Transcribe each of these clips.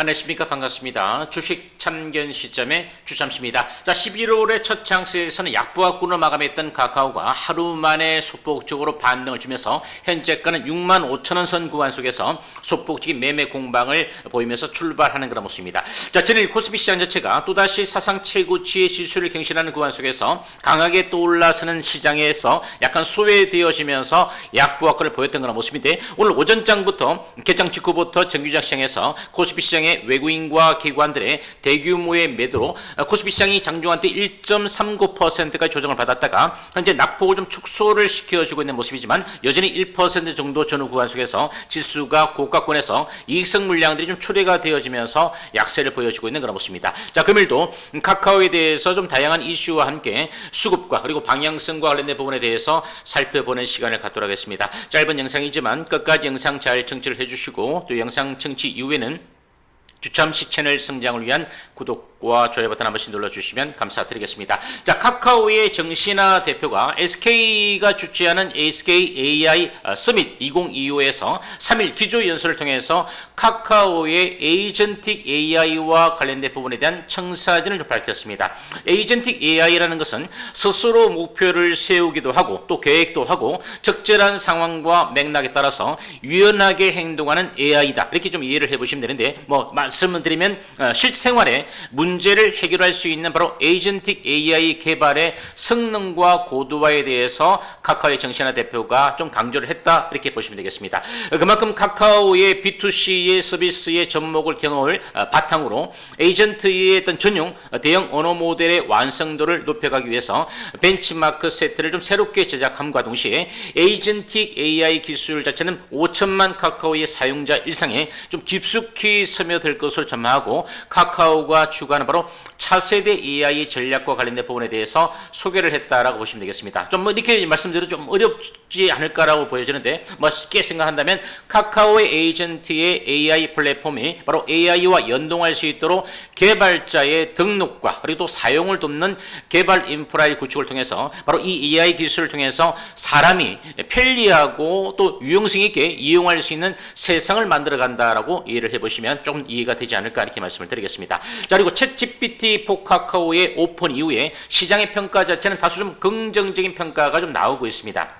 안녕하십니까 반갑습니다. 주식 참견 시점의 주참씨입니다. 자 11월의 첫 장세에서는 약보합군을 마감했던 카카오가 하루 만에 소폭적으로 반등을 주면서 현재가는 6만 5천원 선 구간 속에서 소폭적인 매매 공방을 보이면서 출발하는 그런 모습입니다. 자 전일 코스피 시장 자체가 또다시 사상 최고치의 지수를 경신하는 구간 속에서 강하게 떠올라서는 시장에서 약간 소외되어지면서 약보합군을 보였던 그런 모습인데 오늘 오전장부터 개장 직후부터 정규장 시장에서 코스피 시장의 외국인과 기관들의 대규모의 매도로 코스피 시장이 장중한 때 1.39%까지 조정을 받았다가 현재 낙폭을 좀 축소를 시켜주고 있는 모습이지만 여전히 1% 정도 전후 구간 속에서 지수가 고가권에서 이익성 물량들이 좀 출회가 되어지면서 약세를 보여주고 있는 그런 모습입니다. 자, 금일도 카카오에 대해서 좀 다양한 이슈와 함께 수급과 그리고 방향성과 관련된 부분에 대해서 살펴보는 시간을 갖도록 하겠습니다. 짧은 영상이지만 끝까지 영상 잘 청취를 해주시고 또 영상 청취 이후에는 주참 시 채널 성장을 위한 구독 과 좋아요 버튼 한 번씩 눌러주시면 감사드리겠습니다. 자, 카카오의 정신아 대표가 SK가 주최하는 SK AI 어, 서밋 2025에서 3일 기조 연설을 통해서 카카오의 에이전틱 AI와 관련된 부분에 대한 청사진을 좀 밝혔습니다. 에이전틱 AI라는 것은 스스로 목표를 세우기도 하고 또 계획도 하고 적절한 상황과 맥락에 따라서 유연하게 행동하는 AI다. 이렇게 좀 이해를 해보시면 되는데 뭐 말씀을 드리면 어, 실생활에 문 제를 해결할 수 있는 바로 에이전틱 AI 개발의 성능과 고도화에 대해서 카카오의 정신아 대표가 좀 강조를 했다 이렇게 보시면 되겠습니다. 어, 그만큼 카카오의 B2C의 서비스의 접목을 경험을 어, 바탕으로 에이전트의 어떤 전용 어, 대형 언어 모델의 완성도를 높여가기 위해서 벤치마크 세트를 좀 새롭게 제작함과 동시에 에이전틱 AI 기술 자체는 5천만 카카오의 사용자 일상에 좀 깊숙이 스며들 것으로 전망하고 카카오가 추구 하는 바로 차세대 AI 전략과 관련된 부분에 대해서 소개를 했다라고 보시면 되겠습니다. 좀뭐 이렇게 말씀드려 좀 어렵지 않을까라고 보여지는데 뭐 쉽게 생각한다면 카카오의 에이전트의 AI 플랫폼이 바로 AI와 연동할 수 있도록 개발자의 등록과 그리고 또 사용을 돕는 개발 인프라의 구축을 통해서 바로 이 AI 기술을 통해서 사람이 편리하고 또 유용성 있게 이용할 수 있는 세상을 만들어 간다라고 이해를 해보시면 조금 이해가 되지 않을까 이렇게 말씀을 드리겠습니다. 자 그리고 챗 GPT 4 카카오의 오픈 이후에 시장의 평가 자체는 다소 좀 긍정적인 평가가 좀 나오고 있습니다.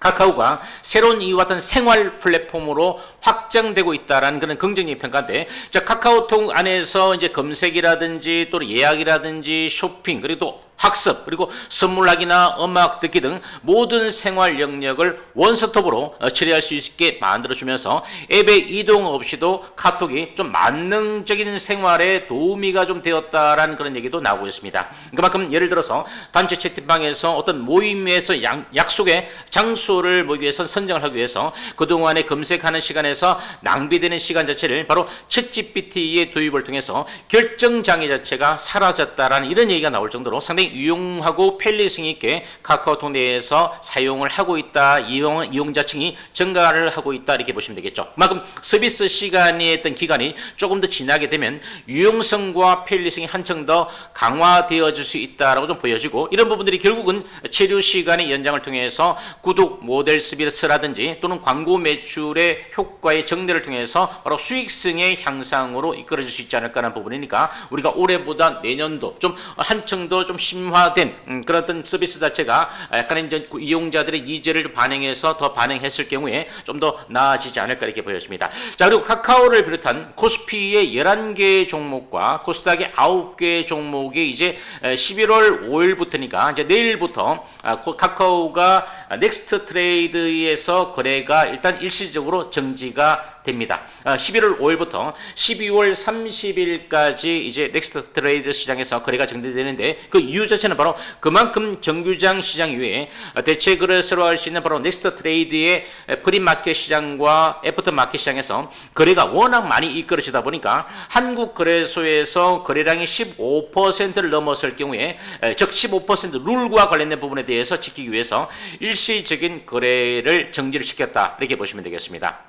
카카오가 새로운 이와 같은 생활 플랫폼으로 확장되고 있다라는 그런 긍정적인 평가인데, 자, 카카오톡 안에서 이제 검색이라든지 또 예약이라든지 쇼핑, 그리고 또 학습, 그리고 선물하기나 음악 듣기 등 모든 생활 영역을 원스톱으로 어, 처리할 수 있게 만들어주면서 앱의 이동 없이도 카톡이 좀 만능적인 생활에 도우미가 좀 되었다라는 그런 얘기도 나오고 있습니다. 그만큼 예를 들어서 단체 채팅방에서 어떤 모임에서 양, 약속의 장소를 모이기 위해서 선정을 하기 위해서 그동안에 검색하는 시간에서 낭비되는 시간 자체를 바로 챗 GPT의 도입을 통해서 결정 장애 자체가 사라졌다라는 이런 얘기가 나올 정도로 상당히 유용하고 편리성 있게 카카오톡 내에서 사용을 하고 있다. 이용, 이용자층이 증가를 하고 있다. 이렇게 보시면 되겠죠. 그만큼 서비스 시간이 했던 기간이 조금 더 지나게 되면 유용성과 편리성이 한층 더 강화되어질 수 있다라고 좀 보여지고 이런 부분들이 결국은 체류 시간의 연장을 통해서 구독 모델 서비스라든지 또는 광고 매출의 효과의 정대를 통해서 바로 수익성의 향상으로 이끌어질 수 있지 않을까라는 부분이니까 우리가 올해보다 내년도 좀 한층 더 좀 심 화된 음, 그런 서비스 자체가 약간 이제 이용자들의 니즈를 좀 반영해서 더 반영했을 경우에 좀 더 나아지지 않을까 이렇게 보여집니다. 자 그리고 카카오를 비롯한 코스피의 11개 종목과 코스닥의 9개 종목이 이제 11월 5일부터니까 이제 내일부터 아, 코- 카카오가 넥스트 트레이드에서 거래가 일단 일시적으로 정지가 됩니다. 11월 5일부터 12월 30일까지 이제 넥스트 트레이드 시장에서 거래가 정지되는데 그 이유 자체는 바로 그만큼 정규장 시장 이외에 대체 거래소로 할 수 있는 바로 넥스트 트레이드의 프리마켓 시장과 애프터 마켓 시장에서 거래가 워낙 많이 이끌어지다 보니까 한국 거래소에서 거래량이 15%를 넘었을 경우에 에, 즉15% 룰과 관련된 부분에 대해서 지키기 위해서 일시적인 거래를 정지를 시켰다 이렇게 보시면 되겠습니다.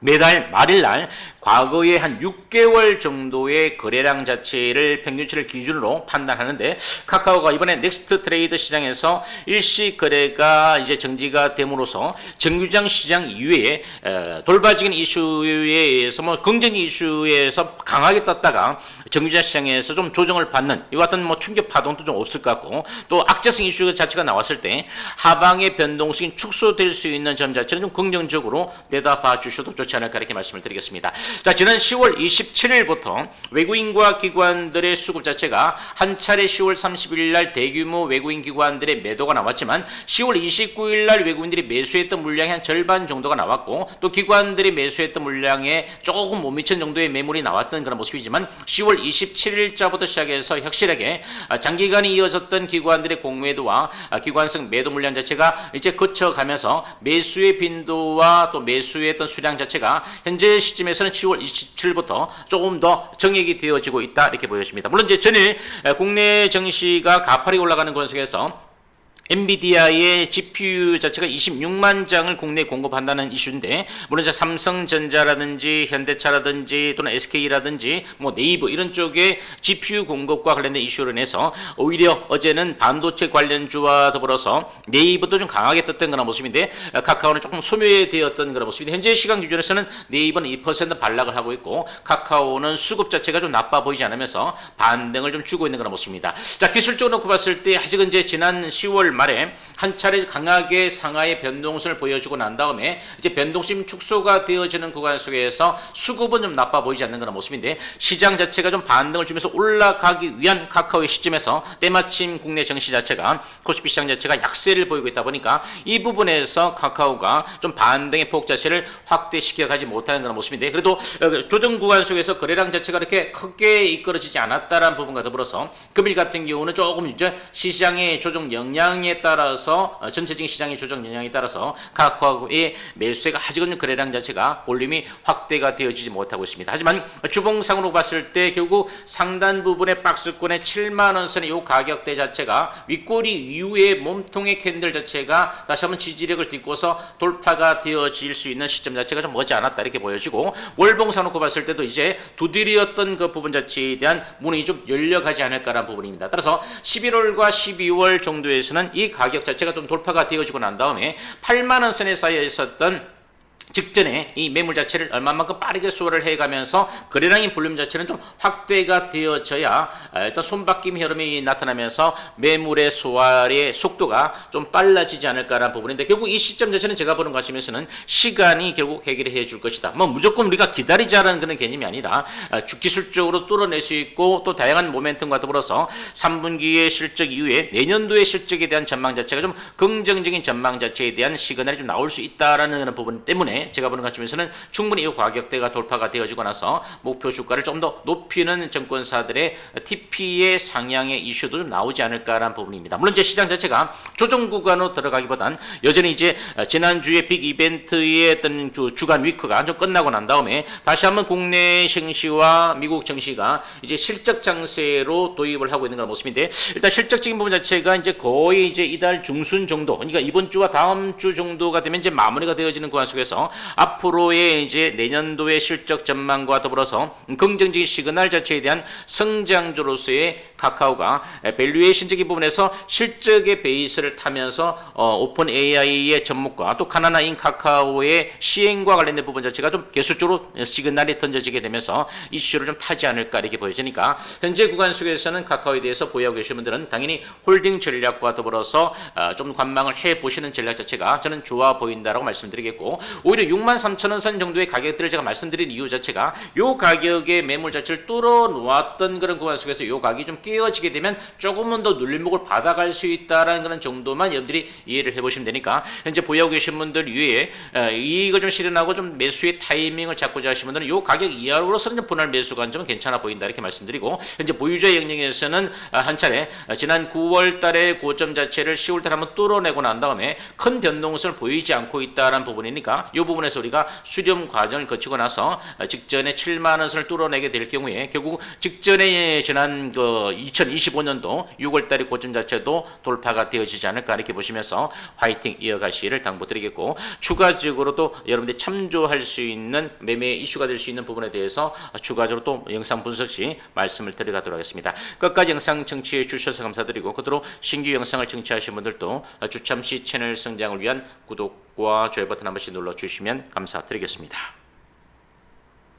매달 말일 날 과거에 한 6개월 정도의 거래량 자체를 평균치를 기준으로 판단하는데 카카오가 이번에 넥스트 트레이드 시장에서 일시 거래가 이제 정지가 됨으로써 정규장 시장 이외에 에, 돌발적인 이슈에 의해서 뭐 긍정 이슈에서 강하게 떴다가 정규장 시장에서 좀 조정을 받는 이 같은 뭐 충격 파동도 좀 없을 것 같고 또 악재성 이슈 자체가 나왔을 때 하방의 변동성이 축소될 수 있는 점 자체는 좀 긍정적으로 내다봐 주셔도 좋지 않을까 이렇게 말씀을 드리겠습니다. 자, 지난 10월 27일부터 외국인과 기관들의 수급 자체가 한 차례 10월 30일 날 대규모 외국인 기관들의 매도가 나왔지만 10월 29일 날 외국인들이 매수했던 물량의 한 절반 정도가 나왔고 또 기관들이 매수했던 물량에 조금 못 미친 정도의 매물이 나왔던 그런 모습이지만 10월 27일자부터 시작해서 확실하게 아, 장기간이 이어졌던 기관들의 공매도와 아, 기관성 매도 물량 자체가 이제 거쳐가면서 매수의 빈도와 또 매수했던 수량 자체가 현재 시점에서는 10월 27일부터 조금 더 정액이 되어지고 있다 이렇게 보여집니다. 물론 이제 전일 에, 국내 증시가 가파르게 올라가는 권 속에서 엔비디아의 GPU 자체가 26만 장을 국내에 공급한다는 이슈인데 물론 이제 삼성전자라든지 현대차라든지 또는 SK라든지 뭐 네이버 이런 쪽에 GPU 공급과 관련된 이슈로 인해서 오히려 어제는 반도체 관련주와 더불어서 네이버도 좀 강하게 떴던 그런 모습인데 어, 카카오는 조금 소멸되었던 그런 모습인데 현재 시간 기준에서는 네이버는 2% 반락을 하고 있고 카카오는 수급 자체가 좀 나빠 보이지 않으면서 반등을 좀 주고 있는 그런 모습입니다. 자 기술적으로 놓고 봤을 때 아직은 이제 지난 10월 말에 한 차례 강하게 상하의 변동성을 보여주고 난 다음에 이제 변동성 축소가 되어지는 구간 속에서 수급은 좀 나빠 보이지 않는 그런 모습인데 시장 자체가 좀 반등을 주면서 올라가기 위한 카카오의 시점에서 때마침 국내 정시 자체가 코스피 시장 자체가 약세를 보이고 있다 보니까 이 부분에서 카카오가 좀 반등의 폭 자체를 확대시켜 가지 못하는 그런 모습인데 그래도 어, 조정 구간 속에서 거래량 자체가 이렇게 크게 이끌어지지 않았다라는 부분과 더불어서 금일 같은 경우는 조금 이제 시장의 조정 영향에 따라서 어, 전체적인 시장의 조정 영향에 따라서 카카오의 매수세가 아직은 거래량 자체가 볼륨이 확대가 되어지지 못하고 있습니다. 하지만 주봉상으로 봤을 때 결국 상단 부분의 박스권의 7만 원 선의 이 가격대 자체가 윗꼬리 이후의 몸통의 캔들 자체가 다시 한번 지지력을 딛고서 돌파가 되어질 수 있는 시점 자체가 좀 머지 않았다 이렇게 보여지고 월봉상 놓고 봤을 때도 이제 두드렸던 그 부분 자체에 대한 문이 좀 열려가지 않을까라는 부분입니다. 따라서 11월과 12월 정도에서는 이 가격 자체가 좀 돌파가 되어지고 난 다음에 8만 원 선에 쌓여 있었던 직전에 이 매물 자체를 얼마만큼 빠르게 수월을 해가면서 거래량의 볼륨 자체는 좀 확대가 되어져야 어, 일단 손바뀜 흐름이 나타나면서 매물의 소화의 속도가 좀 빨라지지 않을까라는 부분인데 결국 이 시점 자체는 제가 보는 관점에서는 시간이 결국 해결해 줄 것이다. 뭐 무조건 우리가 기다리자라는 그런 개념이 아니라 어, 주- 기술적으로 뚫어낼 수 있고 또 다양한 모멘텀과 더불어서 3분기의 실적 이후에 내년도의 실적에 대한 전망 자체가 좀 긍정적인 전망 자체에 대한 시그널이 좀 나올 수 있다라는 부분 때문에 제가 보는 관점에서는 충분히 이 가격대가 돌파가 되어지고 나서 목표 주가를 좀 더 높이는 정권사들의 TP의 상향의 이슈도 좀 나오지 않을까라는 부분입니다. 물론 이제 시장 자체가 조정 구간으로 들어가기보단 여전히 이제 지난주에 빅 이벤트의 어떤 주, 주간 위크가 좀 끝나고 난 다음에 다시 한번 국내 증시와 미국 증시가 이제 실적 장세로 도입을 하고 있는 그런 모습인데 일단 실적적인 부분 자체가 이제 거의 이제 이달 중순 정도 그러니까 이번 주와 다음 주 정도가 되면 이제 마무리가 되어지는 구간 속에서 앞으로의 이제 내년도의 실적 전망과 더불어서 긍정적인 시그널 자체에 대한 성장주로서의 카카오가 밸류에이션적인 부분에서 실적의 베이스를 타면서 어, 오픈 AI의 접목과 또 가나나인 카카오의 시행과 관련된 부분 자체가 좀 계속적으로 시그널이 던져지게 되면서 이슈를 좀 타지 않을까 이렇게 보여지니까 현재 구간 속에서는 카카오에 대해서 보유하고 계신 분들은 당연히 홀딩 전략과 더불어서 어, 좀 관망을 해 보시는 전략 자체가 저는 좋아 보인다라고 말씀드리겠고 오히려 6만 3천 원 선 정도의 가격들을 제가 말씀드린 이유 자체가 요 가격의 매물 자체를 뚫어 놓았던 그런 구간 속에서 요 가격이 좀 깨어지게 되면 조금은 더 눌림목을 받아갈 수 있다라는 그런 정도만 여러분들이 이해를 해보시면 되니까 현재 보유하고 계신 분들 위에 어, 이익을 좀 실현하고 좀 매수의 타이밍을 잡고자 하시는 분들은 요 가격 이하로서는 좀 분할 매수 관점은 괜찮아 보인다 이렇게 말씀드리고 현재 보유자 영역에서는 어, 한 차례 어, 지난 9월 달에 고점 자체를 10월 달에 한번 뚫어내고 난 다음에 큰 변동성을 보이지 않고 있다라는 부분이니까 요 부분에서 우리가 수렴 과정을 거치고 나서 어, 직전에 7만 원선을 뚫어내게 될 경우에 결국 직전에 지난 그 2025년도 6월달의 고점 자체도 돌파가 되어지지 않을까 이렇게 보시면서 화이팅 이어가시기를 당부드리겠고 추가적으로도 여러분들이 참조할 수 있는 매매 이슈가 될 수 있는 부분에 대해서 추가적으로 또 영상 분석 시 말씀을 드려가도록 하겠습니다. 끝까지 영상 청취해 주셔서 감사드리고 그대로 신규 영상을 청취하신 분들도 주참시 채널 성장을 위한 구독과 좋아요 버튼 한 번씩 눌러주시면 감사드리겠습니다.